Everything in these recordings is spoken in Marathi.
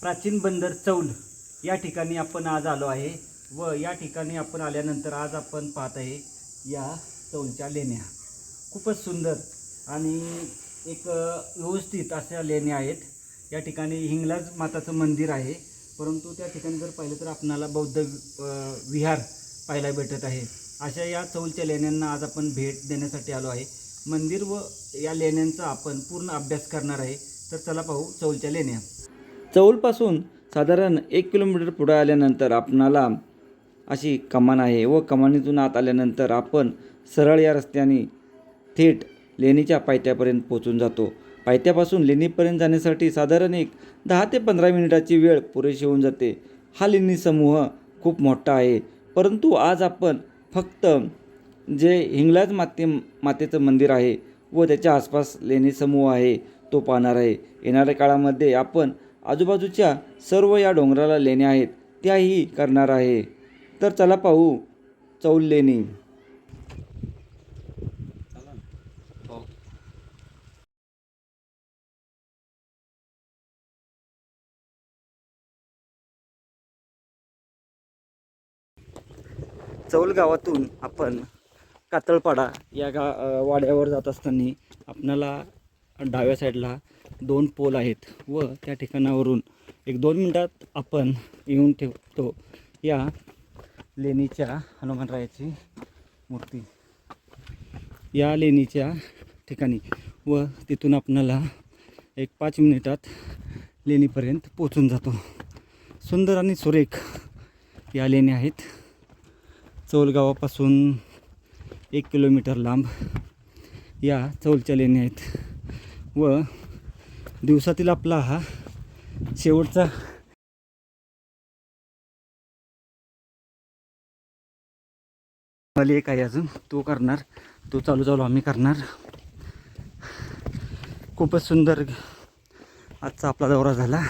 प्राचीन बंदर चौल या ठिकाणी आपण आज आलो आहे व या ठिकाणी आपण आल्यानंतर आज आपण पाहत आहे या चौलच्या लेण्या. खूपच सुंदर आणि एक व्यवस्थित अशा लेण्या आहेत. या ठिकाणी हिंगलाज माताचं मंदिर आहे. परंतु त्या ठिकाणी जर पाहिलं तर आपणाला बौद्ध विहार पाहायला भेटत आहे. अशा या चौलच्या लेण्यांना आज आपण भेट देण्यासाठी आलो आहे. मंदिर व या लेण्यांचा आपण पूर्ण अभ्यास करणार आहे. तर चला पाहू चौलच्या लेण्या. चौलपासून साधारण एक किलोमीटर पुढे आल्यानंतर आपणाला अशी कमान आहे व कमानीतून आत आल्यानंतर आपण सरळ या रस्त्याने थेट लेणीच्या पायथ्यापर्यंत पोहोचून जातो. पायथ्यापासून लेणीपर्यंत जाण्यासाठी साधारण एक दहा ते पंधरा मिनिटाची वेळ पुरेशी होऊन जाते. हा लेणी समूह खूप मोठा आहे. परंतु आज आपण फक्त जे हिंगलाज माते मातेचं मंदिर आहे व त्याच्या आसपास लेणी समूह आहे तो पाहणार आहे. येणाऱ्या काळामध्ये आपण आजूबाजूच्या सर्व या डोंगराला लेण्या आहेत त्याही करणार आहे. तर चला पाहू चौल लेणी. चौल गावातून आपण कातळपाडा या गा वाड्यावर जात असताना आपणाला डाव्या साईडला दोन पोल आहेत व त्या ठिकाणावरून एक दोन मिनटात आपण येऊन ठेवतो या लेणीच्या हनुमानरायाची मूर्ती. या लेणीच्या ठिकाणी व तिथून आपणाला एक पाच मिनिटात लेणीपर्यंत पोचून जातो. सुंदर आणि सुरेख या लेणी आहेत. चौलगावापासून एक किलोमीटर लांब या चौलच्या लेणी आहेत व दिवसातील आपला हा शेवटचा मला एक आहे अजून. तो करणार. तो चालू चालू आम्ही करणार. खूपच सुंदर आजचा आपला दौरा झाला.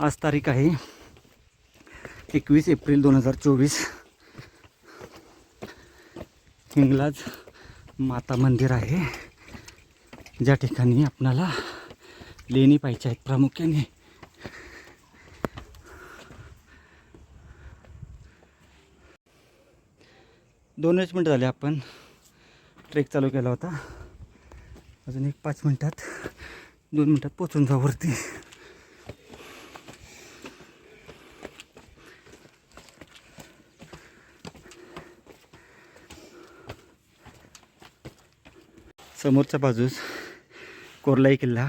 आज तारीख आहे एकवीस एप्रिल दोन हजार चोवीस. हिंगलाज माता मंदिर आहे. ज्या ठिकाणी आपणाला लेणी पाहिजे आहेत प्रामुख्याने. दोनच मिनटं झाले आपण. ट्रेक चालू केला होता. अजून एक पाच मिनटात दोन मिनटात पोचून जाऊ वरती. समोरच्या बाजूस कोरलाई किल्ला.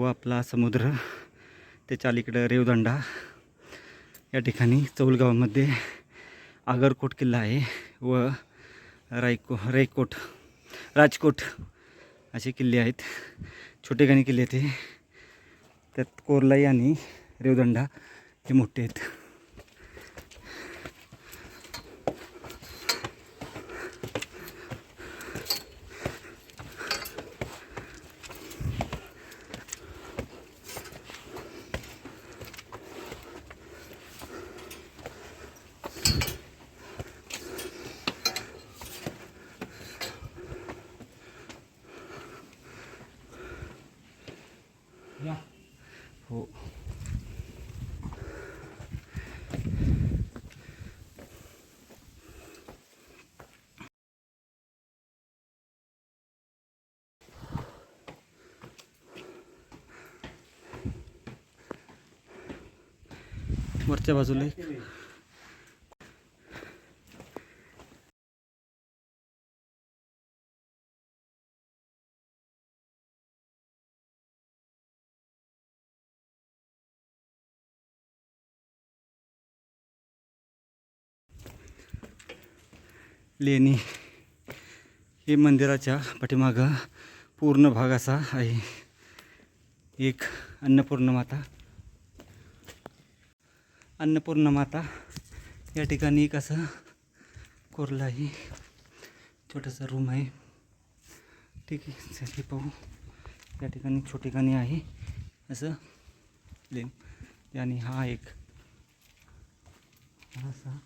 व आपला समुद्र. त्याच्या अलीकडं रेवदंडा. या ठिकाणी चौलगावामध्ये आगरकोट किल्ला आहे व रायको रायकोट राजकोट असे किल्ले आहेत. छोटे गाणी किल्ले ते. त्यात कोरलाई आणि रेवदंडा हे मोठे आहेत. हो. वरच्या बाजूला एक. लेणी हे मंदिराच्या पाठीमागं पूर्ण भाग असा आहे. एक अन्नपूर्ण माता अन्नपूर्ण माता या ठिकाणी एक असं कोरलं आहे छोटंसं रूम आहे. ठीक आहे हे पाहू. या ठिकाणी छोटी गाणी आहे. असं लेन आणि हा एक हा असा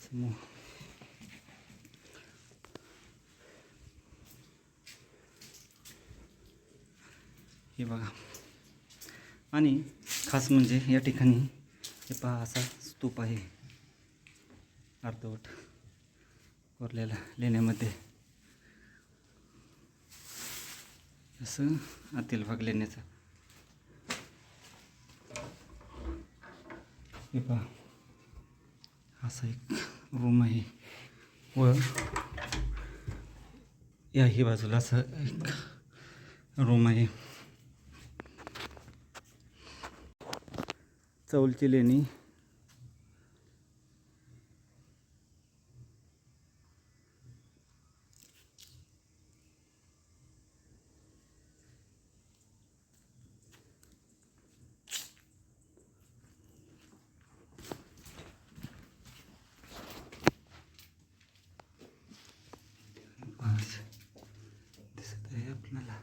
समूह. हे बघा. आणि खास म्हणजे या ठिकाणी हे पहा असा स्तूप आहे. अर्धवट कोरलेला लेण्यामध्ये. असं आतील भाग लेण्याचा. हे पहा असा एक रूम आहे. व याही बाजूला असं एक रूम आहे. चौलची लेणी. दिसत आहे आपल्याला.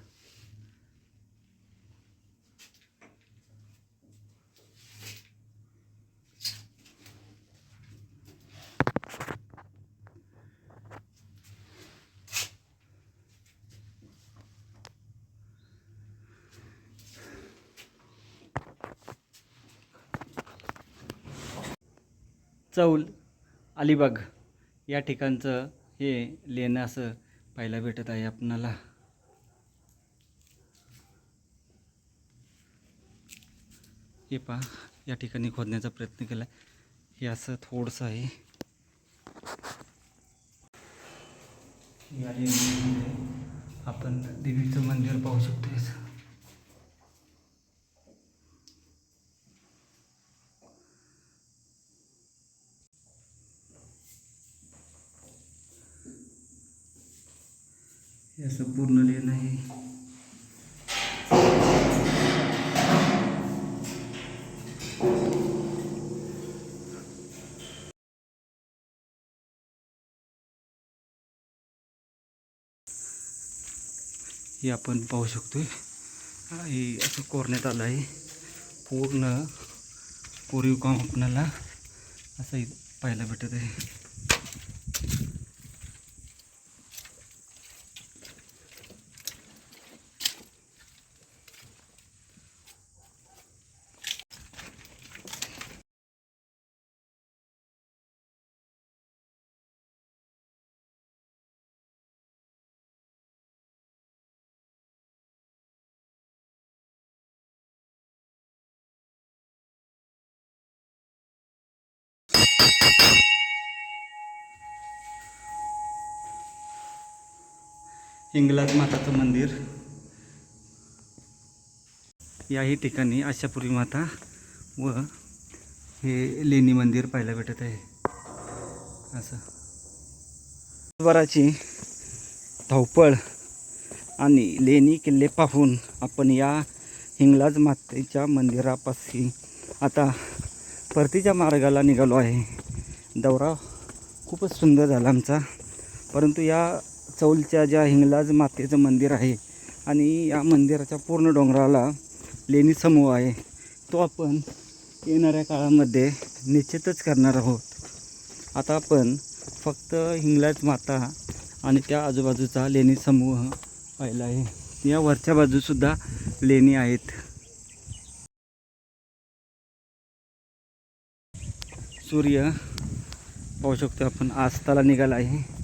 चौल अलिबाग या ठिकाणचं हे लेणं असं पाहायला भेटत आहे आपणाला. हे पहा या ठिकाणी खोदण्याचा प्रयत्न केला. हे असं थोडंसं आहे. या आपण देवीचं मंदिर पाहू शकतो हे असं पूर्ण लेन आहे. हे आपण पाहू शकतो हे असं कोरण्यात आलं आहे. पूर्ण कोरीव काम आपल्याला असं पाहायला भेटत आहे. हिंगलाज माताचं मंदिर. याही ठिकाणी आशापुरी माता व हे लेणी मंदिर पाहायला भेटत आहे. असं. बराची धावपळ आणि लेणी किल्ले पाहून आपण या हिंगलाज मातेच्या मंदिरापाशी आता परतीच्या मार्गाला निघालो आहे. दौरा खूपच सुंदर झाला आमचा. परंतु या चौलच्या ज्या हिंगलाज मातेचं मंदिर आहे आणि या मंदिराच्या पूर्ण डोंगराला लेणी समूह आहे तो आपण येणाऱ्या काळामध्ये निश्चितच करणार आहोत. आता आपण फक्त हिंगलाज माता आणि त्या आजूबाजूचा लेणी समूह पाहिला आहे. या वरच्या बाजूसुद्धा लेणी आहेत. सूर्य पाहू शकतो आपण आस्ताला निघाला आहे.